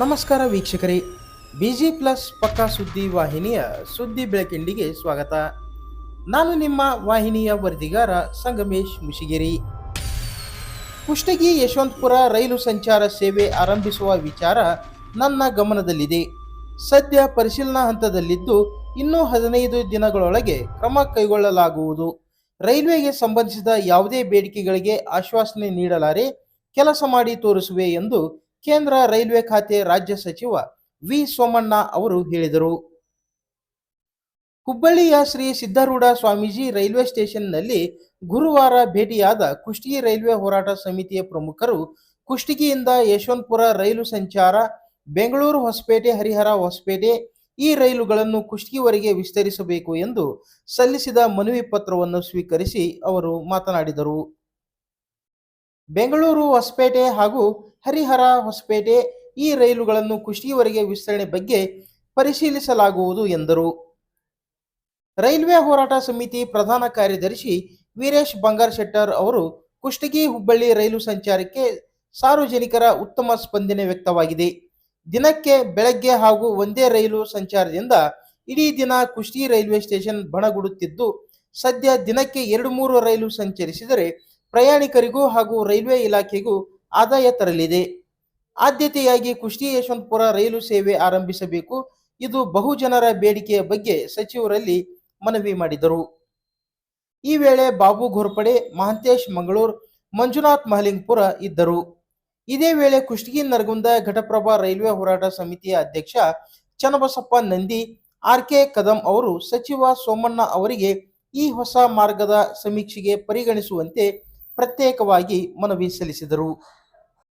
ನಮಸ್ಕಾರ ವೀಕ್ಷಕರೇ. Busy plus ಪಕ್ಕಾ ಸುದ್ದಿ ವಾಹಿನಿಯ ಸುದ್ದಿ ಬೆಳಕಿಂಡಿಗೆ ಸ್ವಾಗತ. ನಾನು ನಿಮ್ಮ ವಾಹಿನಿಯ ವರದಿಗಾರ ಸಂಗಮೇಶ್ ಮುಶಿಗಿರಿ ಕುಷ್ಟಗಿ ಯಶವಂತಪುರ ರೈಲು ಸಂಚಾರ ಸೇವೆ ಆರಂಭಿಸುವ ವಿಚಾರ ನನ್ನ ಗಮನದಲ್ಲಿದೆ. ಸದ್ಯ ಪರಿಶೀಲನಾ ಹಂತದಲ್ಲಿದ್ದು ಇನ್ನೂ ಹದಿನೈದು ದಿನಗಳೊಳಗೆ ಕ್ರಮ ಕೈಗೊಳ್ಳಲಾಗುವುದು. ರೈಲ್ವೆಗೆ ಸಂಬಂಧಿಸಿದ ಯಾವುದೇ ಬೇಡಿಕೆಗಳಿಗೆ ಆಶ್ವಾಸನೆ ನೀಡಲಾರೆ ಕೆಲಸ ಮಾಡಿ ತೋರಿಸುವೆ ಎಂದು ಕೇಂದ್ರ ರೈಲ್ವೆ ಖಾತೆ ರಾಜ್ಯ ಸಚಿವ ವಿ ಸೋಮಣ್ಣ ಅವರು ಹೇಳಿದರು. ಹುಬ್ಬಳ್ಳಿಯ ಶ್ರೀ ಸಿದ್ಧಾರೂಢ ಸ್ವಾಮೀಜಿ ರೈಲ್ವೆ ಸ್ಟೇಷನ್ನಲ್ಲಿ ಗುರುವಾರ ಭೇಟಿಯಾದ ಕುಷ್ಟಗಿ ರೈಲ್ವೆ ಹೋರಾಟ ಸಮಿತಿಯ ಪ್ರಮುಖರು ಕುಷ್ಟಗಿಯಿಂದ ಯಶವಂತಪುರ ರೈಲು ಸಂಚಾರ, ಬೆಂಗಳೂರು ಹೊಸಪೇಟೆ, ಹರಿಹರ ಹೊಸಪೇಟೆ ಈ ರೈಲುಗಳನ್ನು ಕುಷ್ಟಗಿವರೆಗೆ ವಿಸ್ತರಿಸಬೇಕು ಎಂದು ಸಲ್ಲಿಸಿದ ಮನವಿ ಪತ್ರವನ್ನು ಸ್ವೀಕರಿಸಿ ಅವರು ಮಾತನಾಡಿದರು. ಬೆಂಗಳೂರು ಹೊಸಪೇಟೆ ಹಾಗೂ ಹರಿಹರ ಹೊಸಪೇಟೆ ಈ ರೈಲುಗಳನ್ನು ಕುಷ್ಟಗಿವರೆಗೆ ವಿಸ್ತರಣೆ ಬಗ್ಗೆ ಪರಿಶೀಲಿಸಲಾಗುವುದು ಎಂದರು. ರೈಲ್ವೆ ಹೋರಾಟ ಸಮಿತಿ ಪ್ರಧಾನ ಕಾರ್ಯದರ್ಶಿ ವೀರೇಶ್ ಬಂಗಾರ್ ಶೆಟ್ಟರ್ ಅವರು ಕುಷ್ಟಗಿ ಹುಬ್ಬಳ್ಳಿ ರೈಲು ಸಂಚಾರಕ್ಕೆ ಸಾರ್ವಜನಿಕರ ಉತ್ತಮ ಸ್ಪಂದನೆ ವ್ಯಕ್ತವಾಗಿದೆ. ದಿನಕ್ಕೆ ಬೆಳಗ್ಗೆ ಹಾಗೂ ಒಂದೇ ರೈಲು ಸಂಚಾರದಿಂದ ಇಡೀ ದಿನ ಕುಷ್ಟಿ ರೈಲ್ವೆ ಸ್ಟೇಷನ್ ಬಣಗುಡುತ್ತಿದ್ದು, ಸದ್ಯ ದಿನಕ್ಕೆ ಎರಡು ಮೂರು ರೈಲು ಸಂಚರಿಸಿದರೆ ಪ್ರಯಾಣಿಕರಿಗೂ ಹಾಗೂ ರೈಲ್ವೆ ಇಲಾಖೆಗೂ ಆದಾಯ ತರಲಿದೆ. ಆದ್ಯತೆಯಾಗಿ ಕುಷ್ಟಗಿ ಯಶವಂತಪುರ ರೈಲು ಸೇವೆ ಆರಂಭಿಸಬೇಕು. ಇದು ಬಹುಜನರ ಬೇಡಿಕೆಯ ಬಗ್ಗೆ ಸಚಿವರಲ್ಲಿ ಮನವಿ ಮಾಡಿದರು. ಈ ವೇಳೆ ಬಾಬು ಘೋರ್ಪಡೆ, ಮಹಂತೇಶ್ ಮಂಗಳೂರು, ಮಂಜುನಾಥ್ ಮಹಲಿಂಗ್ಪುರ ಇದ್ದರು. ಇದೇ ವೇಳೆ ಕುಷ್ಟಗಿ ನರಗುಂದ ಘಟಪ್ರಭಾ ರೈಲ್ವೆ ಹೋರಾಟ ಸಮಿತಿಯ ಅಧ್ಯಕ್ಷ ಚನ್ನಬಸಪ್ಪ ನಂದಿ ಆರ್ ಕೆ ಕದಂ ಅವರು ಸಚಿವ ಸೋಮಣ್ಣ ಅವರಿಗೆ ಈ ಹೊಸ ಮಾರ್ಗದ ಸಮೀಕ್ಷೆಗೆ ಪರಿಗಣಿಸುವಂತೆ ಪ್ರತ್ಯೇಕವಾಗಿ ಮನವಿ ಸಲ್ಲಿಸಿದರು.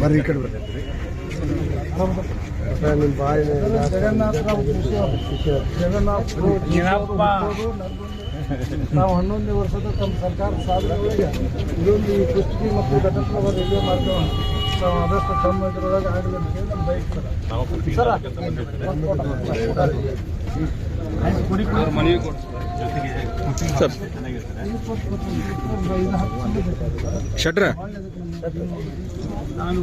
ಬರ್ರಿ ಈ ಕಡೆ ನಿಮ್ಮ ಬಾಯಿ ನಾವು ಹನ್ನೊಂದು ವರ್ಷದ ತಮ್ಮ ಸರ್ಕಾರ ಸಾಧನೆಗಳಿಗೆ ಇದೊಂದು ಈ ಕುಸ್ತಿ ಮತ್ತು ಘಟಕದ ರೈಲ್ವೆ ಮಾರ್ಗವನ್ನು ನಾವು ಆದಷ್ಟು ತಮ್ಮ ಇದರೊಳಗೆ ಆಗಲಿ ಅಂತ ಹೇಳಿ ನಮ್ಮ ಬಯಸ್ತಾರೆ ಸರ ಶಟ್ರ? ನಾನು